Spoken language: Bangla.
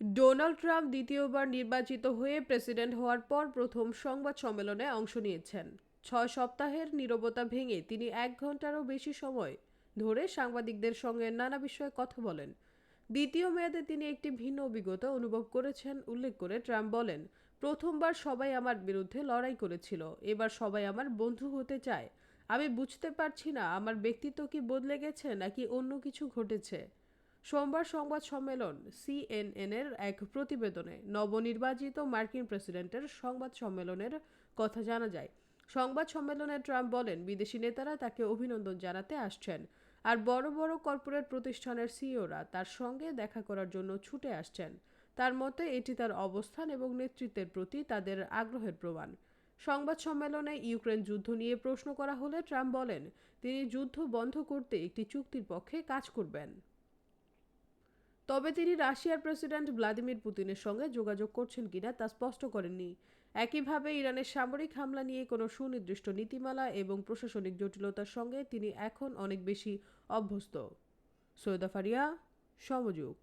ডোনাল্ড ট্রাম্প দ্বিতীয়বার নির্বাচিত হয়ে প্রেসিডেন্ট হওয়ার পর প্রথম সংবাদ সম্মেলনে অংশ নিয়েছেন। ছয় সপ্তাহের নীরবতা ভেঙে তিনি এক ঘন্টারও বেশি সময় ধরে সাংবাদিকদের সঙ্গে নানা বিষয়ে কথা বলেন। দ্বিতীয় মেয়াদে তিনি একটি ভিন্ন অভিজ্ঞতা অনুভব করেছেন, উল্লেখ করে ট্রাম্প বলেন, প্রথমবার সবাই আমার বিরুদ্ধে লড়াই করেছিল, এবার সবাই আমার বন্ধু হতে চায়। আমি বুঝতে পারছি না, আমার ব্যক্তিত্ব কি বদলে গেছে নাকি অন্য কিছু ঘটেছে? সোমবার সংবাদ সম্মেলন সিএনএনের এক প্রতিবেদনে নবনির্বাচিত মার্কিন প্রেসিডেন্টের সংবাদ সম্মেলনের কথা জানা যায়। সংবাদ সম্মেলনে ট্রাম্প বলেন, বিদেশি নেতারা তাকে অভিনন্দন জানাতে আসছেন আর বড় বড় কর্পোরেট প্রতিষ্ঠানের সিইওরা তার সঙ্গে দেখা করার জন্য ছুটে আসছেন। তার মতে, এটি তার অবস্থান এবং নেতৃত্বের প্রতি তাদের আগ্রহের প্রমাণ। সংবাদ সম্মেলনে ইউক্রেন যুদ্ধ নিয়ে প্রশ্ন করা হলে ট্রাম্প বলেন, তিনি যুদ্ধ বন্ধ করতে একটি চুক্তির পক্ষে কাজ করবেন। তবে তিনি রাশিয়ার প্রেসিডেন্ট ভ্লাদিমির পুতিনের সঙ্গে যোগাযোগ করছেন কিনা তা স্পষ্ট করেননি। একইভাবে ইরানের সামরিক হামলা নিয়ে কোনো সুনির্দিষ্ট নীতিমালা এবং প্রশাসনিক জটিলতার সঙ্গে তিনি এখন অনেক বেশি অভ্যস্ত। সৈয়দা ফারিয়া, সমযোগ।